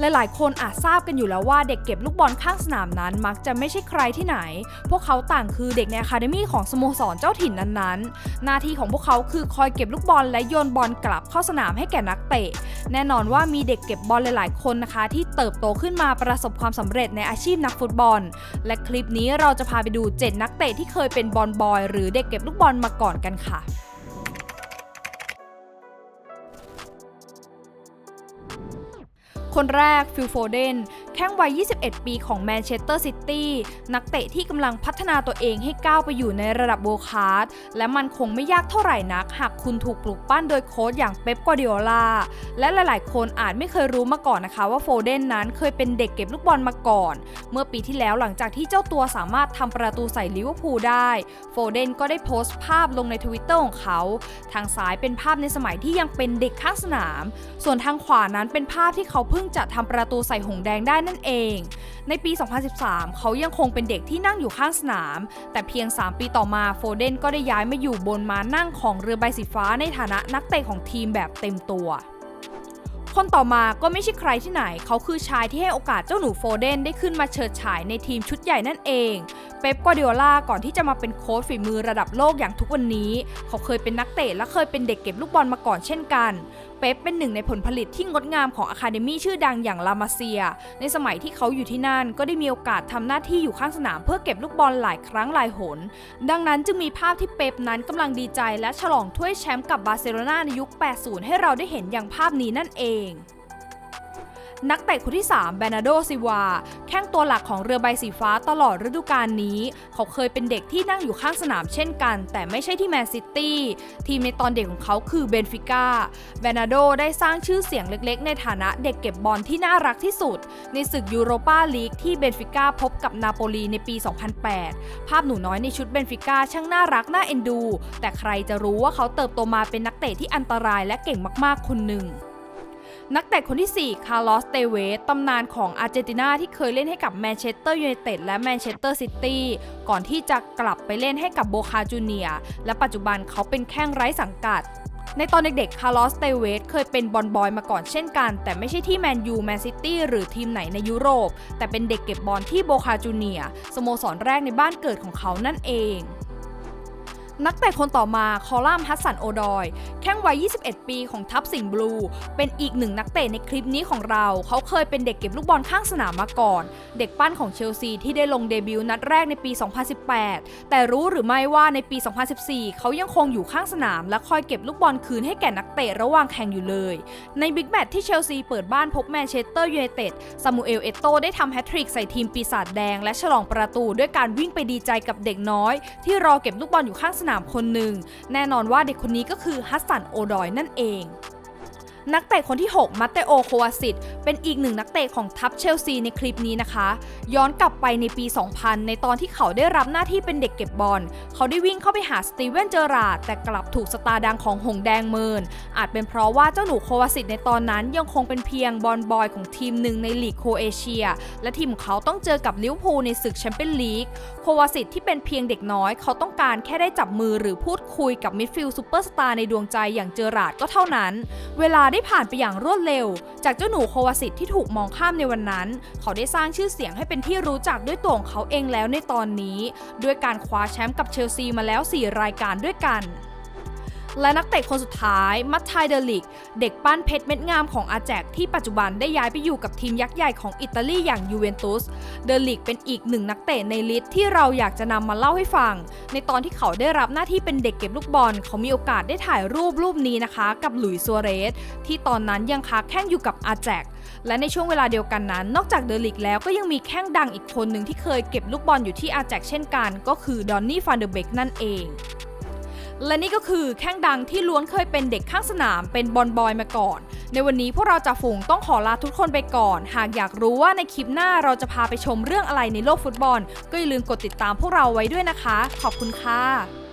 หลายๆคนอาจทราบกันอยู่แล้วว่าเด็กเก็บลูกบอลข้างสนามนั้น มักจะไม่ใช่ใครที่ไหน พวกเขาต่างคือเด็กในอะคาเดมี่ของสโมสรเจ้าถิ่นนั้นๆ หน้าที่ของพวกเขาคือคอยเก็บลูกบอลและโยนบอลกลับเข้าสนามให้แก่นักเตะ แน่นอนว่ามีเด็กเก็บบอลหลาย ๆ คนนะคะ ที่เติบโตขึ้นมาประสบความสำเร็จในอาชีพนักฟุตบอล และคลิปนี้เราจะพาไปดู 7 นักเตะที่เคยเป็นบอลบอย หรือเด็กเก็บลูกบอลมาก่อนกันค่ะ คนแรกฟิลโฟเดน แข้งวัย 21 ปีของแมนเชสเตอร์ซิตี้นักเตะที่กำลังพัฒนาตัวเองให้ก้าวไปอยู่ในระดับโบคาร์ดและมันคงไม่ยากเท่าไหร่นัก หากคุณถูกปลูกปั้นโดยโค้ชอย่างเป๊ปกวาร์ดิโอลาและหลาย ๆ คนอาจไม่เคยรู้มาก่อนนะคะว่าโฟเดนนั้นเคยเป็นเด็กเก็บลูกบอลมาก่อน เมื่อปีที่แล้วหลังจากที่เจ้าตัวสามารถทำประตูใส่ลิเวอร์พูลได้ โฟเดนก็ได้โพสต์ภาพลงในทวิตเตอร์ของเขา ทางซ้ายเป็นภาพในสมัยที่ยังเป็นเด็กข้างสนาม ส่วนทางขวานั้นเป็นภาพที่เขาเพิ่งจะทำประตูใส่หงแดงได้นั่นเอง ในปี 2013 เขายังคงเป็นเด็กที่นั่งอยู่ข้างสนาม แต่เพียง 3 ปีต่อมาโฟเดนก็ได้ย้ายมาอยู่บนม้านั่งของเรือใบสีฟ้าในฐานะนักเตะของทีมแบบเต็มตัวคนต่อมาก็ไม่ใช่ใครที่ไหน เขาคือชายที่ให้โอกาสเจ้าหนูโฟเดนได้ขึ้นมาเฉิดฉายในทีมชุดใหญ่นั่นเอง ป๊ปกวาร์ดิโอลาก่อนที่จะมาเป็นโค้ชฝีมือระดับโลกอย่างทุกวันนี้ เขาเคยเป็นนักเตะและเคยเป็นเด็กเก็บลูกบอลมาก่อนเช่นกัน เป๊ปเป็นหนึ่งในผลผลิตที่งดงามของอะคาเดมี่ชื่อดังอย่างลามาเซีย ในสมัยที่เขาอยู่ที่นั่นก็ได้มีโอกาสทำหน้าที่อยู่ข้างสนามเพื่อเก็บลูกบอลหลายครั้งหลายหน ดังนั้นจึงมีภาพที่เป๊ปนั้นกำลังดีใจและฉลองถ้วยแชมป์กับบาร์เซโลนาในยุค 80 ให้เราได้เห็นอย่างภาพนี้นั่นเอง นักเตะคนที่ 3 แบนาโดซิวา แข้งตัวหลักของเรือใบสีฟ้าตลอดฤดูกาลนี้ เขาเคยเป็นเด็กที่นั่งอยู่ข้างสนามเช่นกัน แต่ไม่ใช่ที่แมนซิตี้ทีมในตอนเด็กของเขาคือเบนฟิก้าแบนาโดได้สร้างชื่อเสียงเล็กๆ ในฐานะเด็กเก็บบอลที่น่ารักที่สุด ในศึกยูโรปาลีกที่เบนฟิก้าพบกับนาโปลีในปี 2008 ภาพหนูน้อยในชุดเบนฟิก้าช่างน่ารักน่าเอ็นดู แต่ใครจะรู้ว่าเขาเติบโตมาเป็นนักเตะที่อันตรายและเก่งมากๆคนหนึ่ง นักเตะคนที่ 4 คาร์ลอส เตเวส ตำนานของอาร์เจนตินาที่เคยเล่นให้กับแมนเชสเตอร์ยูไนเต็ดและแมนเชสเตอร์ซิตี้ ก่อนที่จะกลับไปเล่นให้กับโบคาจูเนีย และปัจจุบันเขาเป็นแข้งไร้สังกัดในตอนเด็กๆ คาร์ลอส เตเวส เคยเป็นบอลบอยมาก่อนเช่นกัน แต่ไม่ใช่ที่แมนยู แมนซิตี้ หรือทีมไหนในยุโรป แต่เป็นเด็กเก็บบอลที่โบคาจูเนีย สโมสรแรกในบ้านเกิดของเขานั่นเอง นักเตะคนต่อมาคอลัมน์ฮัสสันโอดอย แข้งวัย 21 ปีของทัพสิงห์บลู เป็นอีกหนึ่งนักเตะในคลิปนี้ของเรา เขาเคยเป็นเด็กเก็บลูกบอลข้างสนามมาก่อน เด็กปั้นของเชลซีที่ได้ลงเดบิวต์นัดแรกในปี 2018 แต่รู้หรือไม่ว่าในปี 2014 เขายังคงอยู่ข้างสนาม และคอยเก็บลูกบอลคืนให้แก่นักเตะระหว่างแข่งอยู่เลย ในบิ๊กแมตช์ที่เชลซีเปิดบ้านพบแมนเชสเตอร์ยูไนเต็ดซามูเอลเอโตได้ทำแฮตทริกใส่ทีมปีศาจแดง และฉลองประตูด้วยการวิ่งไปดีใจกับเด็กน้อย ที่รอเก็บลูกบอลอยู่ข้างสนามคนหนึ่ง แน่นอนว่าเด็กคนนี้ก็คือฮัสสันโอดอยนั่นเอง นักเตะคนที่ 6 มัตเตโอ โควาซิตเป็นอีกหนึ่งนักเตะของทัพเชลซีในคลิปนี้นะคะ ย้อนกลับไปในปี 2000 ในตอนที่เขาได้รับหน้าที่เป็นเด็กเก็บบอล เขาได้วิ่งเข้าไปหาสตีเวนเจอราดแต่กลับถูกสตาร์ดังของหงแดงเมิน อาจเป็นเพราะว่าเจ้าหนูโควาซิตในตอนนั้นยังคงเป็นเพียงบอลบอยของทีมหนึ่งในลีกโคเอเชีย และทีมของเขาต้องเจอกับลิเวอร์พูลในศึกแชมเปี้ยนลีก โควาซิตที่เป็นเพียงเด็กน้อย เขาต้องการแค่ได้จับมือหรือพูดคุยกับมิดฟิลด์ซูเปอร์สตาร์ในดวงใจอย่างเจอราดก็เท่านั้น เวลาได้ผ่านไปอย่างรวดเร็ว จากเจ้าหนูโควาสิตที่ถูกมองข้ามในวันนั้น เขาได้สร้างชื่อเสียงให้เป็นที่รู้จักด้วยตัวของเขาเองแล้วในตอนนี้ ด้วยการคว้าแชมป์กับเชลซีมาแล้ว 4 รายการด้วยกัน และนักเตะคนสุดท้าย มัตไทเดลิก เด็กปั้นเพชรเม็ดงามของอาแจกที่ปัจจุบันได้ย้ายไปอยู่กับทีมยักษ์ใหญ่ของอิตาลีอย่างยูเวนตุส เดลิกเป็นอีกหนึ่งนักเตะในลิสต์ที่เราอยากจะนำมาเล่าให้ฟัง ในตอนที่เขาได้รับหน้าที่เป็นเด็กเก็บลูกบอล เขามีโอกาสได้ถ่ายรูปรูปนี้นะคะ กับหลุยส์ซัวเรส ที่ตอนนั้นยังค้าแข้งอยู่กับอาแจกและในช่วงเวลาเดียวกันนั้น นอกจากเดลิกแล้วก็ยังมีแข้งดังอีกคนหนึ่งที่เคยเก็บลูกบอลอยู่ที่อาแจกเช่นกัน ก็คือดอนนี่ฟานเดอร์เบกนั่นเอง และนี่ก็คือแข้งดังที่ล้วนเคยเป็นเด็กข้างสนามเป็นบอลบอยมาก่อน ในวันนี้พวกเราจะฝูงต้องขอลาทุกคนไปก่อน หากอยากรู้ว่าในคลิปหน้าเราจะพาไปชมเรื่องอะไรในโลกฟุตบอล ก็อย่าลืมกดติดตามพวกเราไว้ด้วยนะคะ ขอบคุณค่ะ